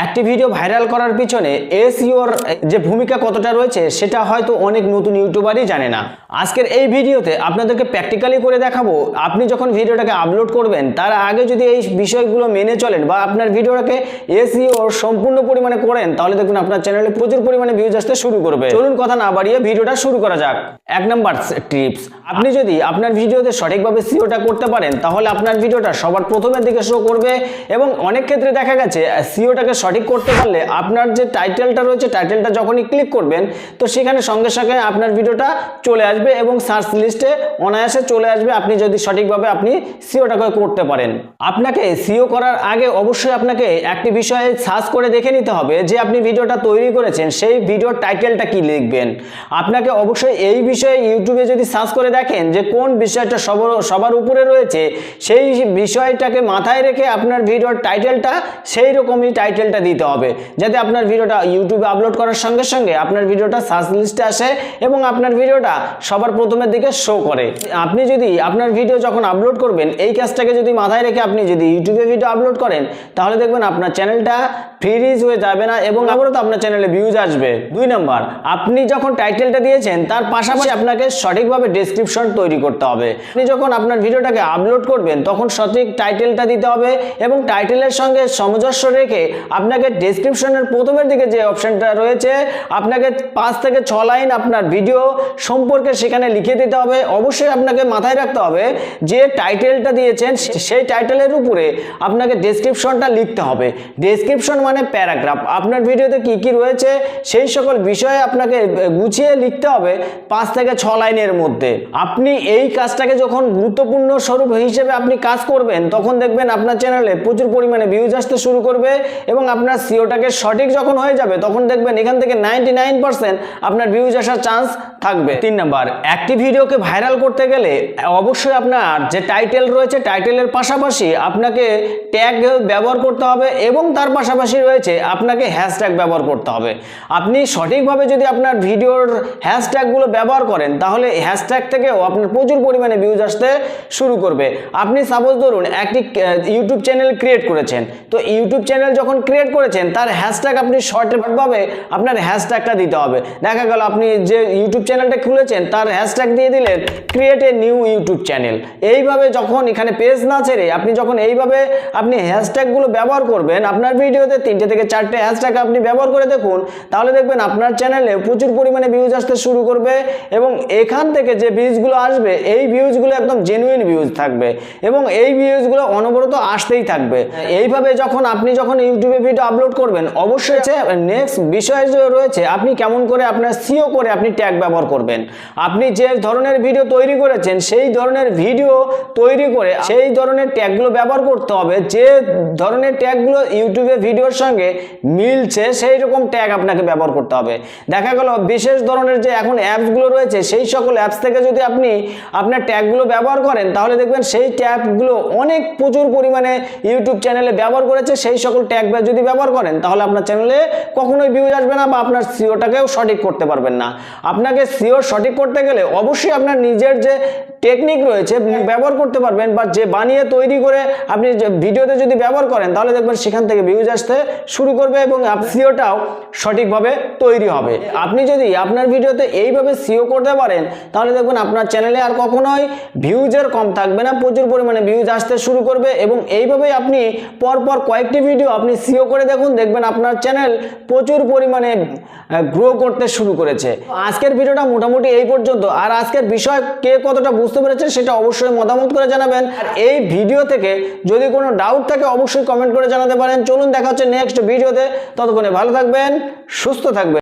একটি video viral করার পিছনে এসইওর যে ভূমিকা কতটা রয়েছে, সেটা হয়তো অনেক নতুন ইউটিউবারই জানে না। আজকের এই ভিডিওতে আপনাদেরকে প্র্যাকটিক্যালি করে দেখাবো, আপনি যখন ভিডিওটাকে আপলোড করবেন, তার আগে যদি এই বিষয়গুলো মেনে চলেন বা আপনার ভিডিওটাকে এসইও সম্পূর্ণ পরিমাণে করেন, তাহলে দেখুন আপনার চ্যানেলে প্রচুর পরিমাণে ভিউজ আসতে শুরু করবে। চলুন কথা না বাড়িয়ে ভিডিওটা শুরু করা যাক। এক নাম্বার টিপস আপনি যদি আপনার ভিডিওতে সঠিকভাবে সিওটা করতে পারেন, তাহলে আপনার ভিডিওটা সবার প্রথমের দিকে শো করবে এবং অনেক ক্ষেত্রে দেখা গেছে সিওটাকে সঠিক করতে পারলে আপনার যে টাইটেলটা রয়েছে টাইটেলটা যখনই ক্লিক করবেন, তো সেখানে সঙ্গে সঙ্গে আপনার ভিডিওটা চলে আসবে এবং সার্চ লিস্টে অনায়াসে চলে আসবে। আপনি যদি সঠিকভাবে আপনি সিওটাকে করতে পারেন। আপনাকে সিও করার আগে অবশ্যই আপনাকে একটি বিষয়ে সার্চ করে দেখে নিতে হবে যে আপনি ভিডিওটা তৈরি করেছেন, সেই ভিডিওর টাইটেলটা কি লিখবেন। আপনাকে অবশ্যই এই বিষয়ে ইউটিউবে যদি সার্চ করে দেখেন যে কোন বিষয়টা সবার সবার উপরে রয়েছে, সেই বিষয়টাকে মাথায় রেখে আপনার ভিডিওর টাইটেলটা সেই রকমই টাইটেলটা দিতে হবে, যাতে আপনার ভিডিওটা ইউটিউবে আপলোড করার সঙ্গে সঙ্গে আপনার ভিডিওটা সার্চ লিস্টে আসে এবং আপনার ভিডিওটা সবার প্রথমের দিকে শো করে। আপনি যদি আপনার ভিডিও যখন আপলোড করবেন, এই কাজটাকে যদি মাথায় রেখে আপনি যদি ইউটিউবে ভিডিও আপলোড করেন, তাহলে দেখবেন আপনার চ্যানেলটা ফ্রিজ হয়ে যাবে না এবং আবারও তো আপনার চ্যানেলে ভিউজ আসবে। দুই নাম্বার, আপনি যখন টাইটেলটা দিয়েছেন, তার পাশাপাশি আপনাকে সঠিকভাবে ডেসক্রিপশন তৈরি করতে হবে। আপনি যখন আপনার ভিডিওটাকে আপলোড করবেন, তখন সঠিক টাইটেলটা দিতে হবে এবং টাইটেলের সঙ্গে সামঞ্জস্য রেখে আপনাকে ডেসক্রিপশনের প্রথমের দিকে যে অপশানটা রয়েছে, আপনাকে পাঁচ থেকে ছ লাইন আপনার ভিডিও সম্পর্কে সেখানে লিখে দিতে হবে। অবশ্যই আপনাকে মাথায় রাখতে হবে যে টাইটেলটা দিয়েছেন সেই টাইটেলের উপরে আপনাকে ডেসক্রিপশনটা লিখতে হবে। ডেসক্রিপশন মানে প্যারাগ্রাফ আপনার ভিডিওতে কি কি রয়েছে, সেই সকল বিষয়ে আপনাকে গুছিয়ে লিখতে হবে পাঁচ থেকে ছ লাইনের মধ্যে। আপনি এই কাজটাকে যখন গুরুত্বপূর্ণ স্বরূপ হিসেবে আপনি কাজ করবেন, তখন দেখবেন আপনার চ্যানেলে প্রচুর পরিমাণে ভিউজ আসতে শুরু করবে এবং আপনার সিওটাকে সঠিক যখন হয়ে যাবে, তখন দেখবেন এখান থেকে নাইনটি আপনার ভিউজ আসার চান্স থাকবে। তিন নাম্বার, একটি ভিডিওকে ভাইরাল করতে গেলে অবশ্যই আপনার যে টাইটেল রয়েছে টাইটেলের পাশাপাশি আপনাকে ট্যাগ ব্যবহার করতে হবে এবং তার পাশাপাশি রয়েছে আপনাকে হ্যাশট্যাগ ব্যবহার করতে হবে। আপনি সঠিকভাবে যদি আপনার ভিডিওর হ্যাশট্যাগুলো ব্যবহার করেন, তাহলে হ্যাশট্যাগ থেকেও আপনার প্রচুর পরিমাণে ভিউজ আসতে শুরু করবে। আপনি সাপোজ ধরুন, একটি ইউটিউব চ্যানেল ক্রিয়েট করেছেন। তো ইউটিউব চ্যানেল যখন ক্রিয়েট করেছেন, তার হ্যাশট্যাগ আপনি শর্টভাবে আপনার হ্যাশট্যাগটা দিতে হবে। দেখা গেল আপনি যে ইউটিউব চ্যানেলটা খুলেছেন, তার হ্যাশট্যাগ দিয়ে দিলেন create a new YouTube channel এইভাবে যখন এখানে পেজ না ছেড়ে, আপনি যখন এইভাবে আপনি হ্যাশট্যাগুলো ব্যবহার করবেন, আপনার ভিডিওতে তিনটে থেকে চারটে হ্যাশট্যাগ আপনি ব্যবহার করে দেখুন, তাহলে দেখবেন আপনার চ্যানেলে প্রচুর পরিমাণে ভিউজ আসতে শুরু করবে এবং এখান থেকে যে ভিউজগুলো আসবে, এই ভিউজগুলো একদম জেনুইন ভিউজ থাকবে এবং এই ভিউজগুলো অনবরত আসতেই থাকবে। এইভাবে যখন আপনি যখন ইউটিউবে ভিডিও আপলোড করবেন, অবশ্যই নেক্সট বিষয় রয়েছে, আপনি কেমন করে আপনার সিও করে আপনি ট্যাগ ব্যবহার করবেন। আপনি যে ধরনের ভিডিও তৈরি করেছেন, সেই ধরনের ভিডিও তৈরি করে সেই ধরনের ট্যাগগুলো ব্যবহার করতে হবে। যে ধরনের ট্যাগগুলো ইউটিউবে ভিডিওর সঙ্গে মিলছে, সেই রকম ট্যাগ আপনাকে ব্যবহার করতে হবে। দেখা গেল, বিশেষ ধরনের যে এখন অ্যাপসগুলো রয়েছে, সেই সকল অ্যাপস থেকে যদি আপনি আপনার ট্যাগগুলো ব্যবহার করেন, তাহলে দেখবেন সেই ট্যাগগুলো অনেক প্রচুর পরিমাণে ইউটিউব চ্যানেলে ব্যবহার করেছে, সেই সকল ট্যাগ যদি ব্যবহার করেন তাহলে আপনার চ্যানেলে কখনোই ভিউজ আসবে না বা আপনার সিওটাকেও সঠিক করতে পারবেন না। আপনাকে সিও সঠিক করতে গেলে অবশ্যই আপনার নিজের যে টেকনিক রয়েছে ব্যবহার করতে পারবেন বা যে বানিয়ে তৈরি করে আপনি ভিডিওতে যদি ব্যবহার করেন তাহলে দেখবেন সেখান থেকে ভিউজ আসতে শুরু করবে এবং সিওটাও সঠিকভাবে তৈরি হবে। আপনি যদি আপনার ভিডিওতে এইভাবে সিও করতে পারেন তাহলে দেখবেন আপনার চ্যানেলে আর কখনোই ভিউজের কম থাকবে না। প্রচুর পরিমাণে ভিউজ আসতে শুরু করবে এবং এইভাবেই আপনি পরপর কয়েকটি ভিডিও আপনি সিও করে দেখুন, দেখবেন আপনার চ্যানেল প্রচুর পরিমাণে গ্রো করতে শুরু করেছে। আজকের ভিডিওটা মোটামুটি এই পর্যন্ত। আর আজকের বিষয় কে কতটা বুঝতে পেরেছে সেটা অবশ্যই মতামত করে জানাবেন। আর এই ভিডিও থেকে যদি কোনো ডাউট থাকে, অবশ্যই কমেন্ট করে জানাতে পারেন। চলুন, দেখা হচ্ছে নেক্সট ভিডিওতে ততক্ষণে ভালো থাকবেন, সুস্থ থাকবেন।